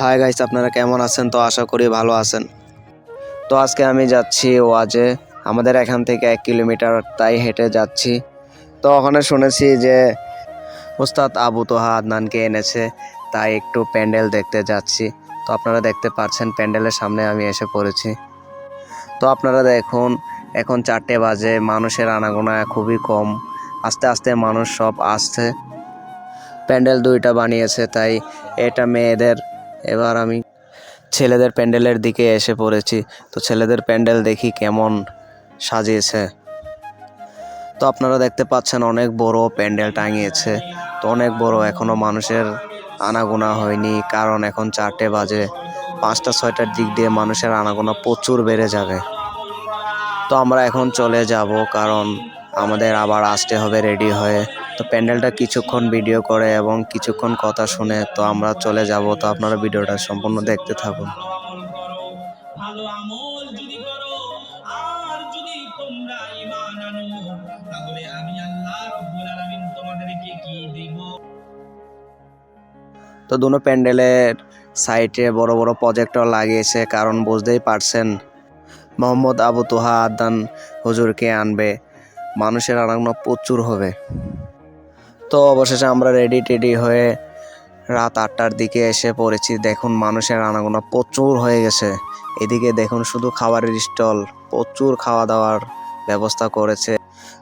Hi guys আপনারা কেমন আছেন? তো আশা করি ভালো আছেন। তো আজকে আমি যাচ্ছি ওয়াজে। আমাদের এখান থেকে এক কিলোমিটার তাই হেঁটে যাচ্ছি। তো ওখানে শুনেছি যে উস্তাদ আবু তোহা আদনানকে এনেছে, তাই একটু প্যান্ডেল দেখতে যাচ্ছি। তো আপনারা দেখতে পাচ্ছেন, প্যান্ডেলের সামনে আমি এসে পড়েছি। তো আপনারা দেখুন, এখন চারটে বাজে, মানুষের আনাগোনা খুবই কম। আস্তে আস্তে মানুষ সব আসছে। প্যান্ডেল দুইটা বানিয়েছে, তাই এটা মেয়েদের এবার আমি ছেলেদের প্যান্ডেলের দিকে এসে পড়েছি। তো ছেলেদের প্যান্ডেল দেখি কেমন সাজিয়েছে। তো আপনারা দেখতে পাচ্ছেন অনেক বড় প্যান্ডেল টাঙিয়েছে। তো অনেক বড়, এখনও মানুষের আনাগোনা হয়নি। কারণ এখন চারটে বাজে, পাঁচটা, ছয়টার দিক দিয়ে মানুষের আনাগোনা প্রচুর বেড়ে যাবে। তো আমরা এখন চলে যাব, কারণ আমাদের আবার আসতে হবে রেডি হয়ে। তো প্যান্ডেলটা কিছুক্ষণ ভিডিও করে এবং কিছুক্ষণ কথা শুনে তো আমরা চলে যাব। তো আপনারা ভিডিওটা সম্পূর্ণ দেখতে থাকুন। ভালো আমল যদি করো আর যদি তোমরা ঈমান আনো তাহলে আমি আল্লাহ রব্বুল আলামিন তোমাদেরকে কি দিব? তো দুনো প্যান্ডেলের সাইডে বড় বড় প্রজেক্টর লাগিয়েছে কারণ বুঝতেই পারছেন মোহাম্মদ আবু তোহা আদান হুজুরকে আনবে। মানুষের আনাগোনা প্রচুর হবে। তো অবশেষে আমরা রেডি টেডি হয়ে রাত আটটার দিকে এসে পড়েছি। দেখুন মানুষের আনাগোনা প্রচুর হয়ে গেছে। এদিকে দেখুন শুধু খাবারের স্টল, প্রচুর খাওয়া দাওয়ার ব্যবস্থা করেছে।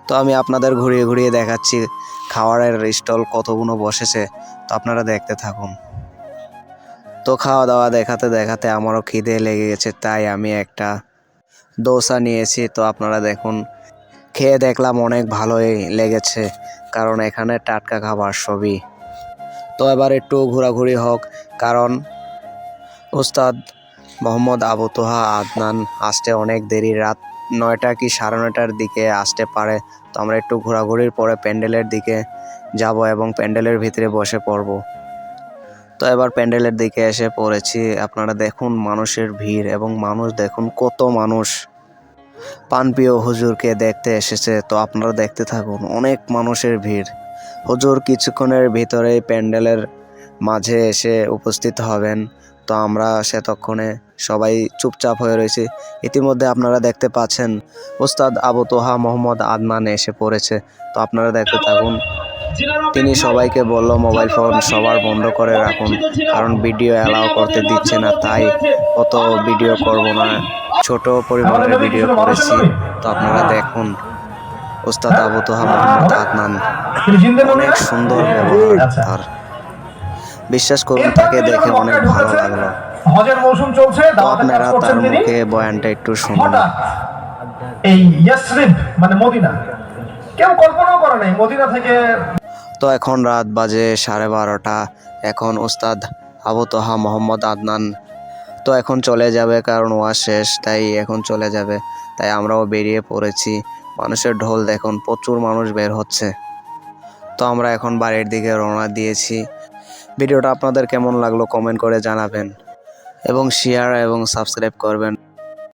তো আমি আপনাদের ঘুরিয়ে ঘুরিয়ে দেখাচ্ছি খাবারের স্টল কতগুলো বসেছে। তো আপনারা দেখতে থাকুন। তো খাওয়া দাওয়া দেখাতে দেখাতে আমারও খিদে লেগে গেছে, তাই আমি একটা দোসা নিয়েছি। তো আপনারা দেখুন খেয়ে দেখলাম অনেক ভালোই লেগেছে, কারণ এখানে টাটকা খাবার সবই। তো এবার একটু ঘোরাঘুরি হোক, কারণ উস্তাদ মোহাম্মদ আবু তোহা আদনান আসতে অনেক দেরি, রাত নয়টা কি সাড়ে নয়টার দিকে আসতে পারে। তো আমরা একটু ঘোরাঘুরির পরে প্যান্ডেলের দিকে যাব এবং প্যান্ডেলের ভিতরে বসে পড়ব। তো এবার প্যান্ডেলের দিকে এসে পড়েছি, আপনারা দেখুন মানুষের ভিড় এবং মানুষ দেখুন কত মানুষ। পানপ্রিয় হুজুরকে দেখতে এসেছে, তো আপনারা দেখতে থাকুন, অনেক মানুষের ভিড়। হুজুর কিছুক্ষণের ভিতরেই প্যান্ডেলের মাঝে এসে উপস্থিত হবেন। তো আমরা সেতক্ষণে সবাই চুপচাপ হয়ে রয়েছি। ইতিমধ্যে আপনারা দেখতে পাচ্ছেন, ওস্তাদ আবু তোহা মোহাম্মদ আদনান এসে পড়েছে। তো আপনারা দেখতে থাকুন। তিনি সবাইকে বলল, মোবাইল ফোন সবার বন্ধ করে রাখুন, কারণ ভিডিও অ্যালাউ করতে দিচ্ছে না, তাই অত ভিডিও করব না। ছোট পরিমাণের ভিডিও করেছি, তো আপনারা দেখুন। ওস্তাদ আবু তোহা মোহাম্মদ আদনান তিনি চিনতে পারবেন অনেক সুন্দর ব্যবহার। তার। বিশ্বাস করুন, তাকে দেখে অনেক ভালো লাগল। আপনারা তার মুখে বয়ানটা একটু শুনুন। এই মানে মদিনা। কেউ কল্পনাও করে নাই, মদিনা থেকে তো এখন রাত বাজে সাড়ে বারোটা। এখন উস্তাদ আবু তোহা মোহাম্মদ আদনান তো এখন চলে যাবে কারণ ওয়া শেষ, তাই এখন চলে যাবে। তাই আমরাও বেরিয়ে পড়েছি। মানুষের ঢোল দেখুন, প্রচুর মানুষ বের হচ্ছে। তো আমরা এখন বাড়ির দিকে রওনা দিয়েছি। ভিডিওটা আপনাদের কেমন লাগল কমেন্ট করে জানাবেন। এবং শেয়ার এবং সাবস্ক্রাইব করবেন।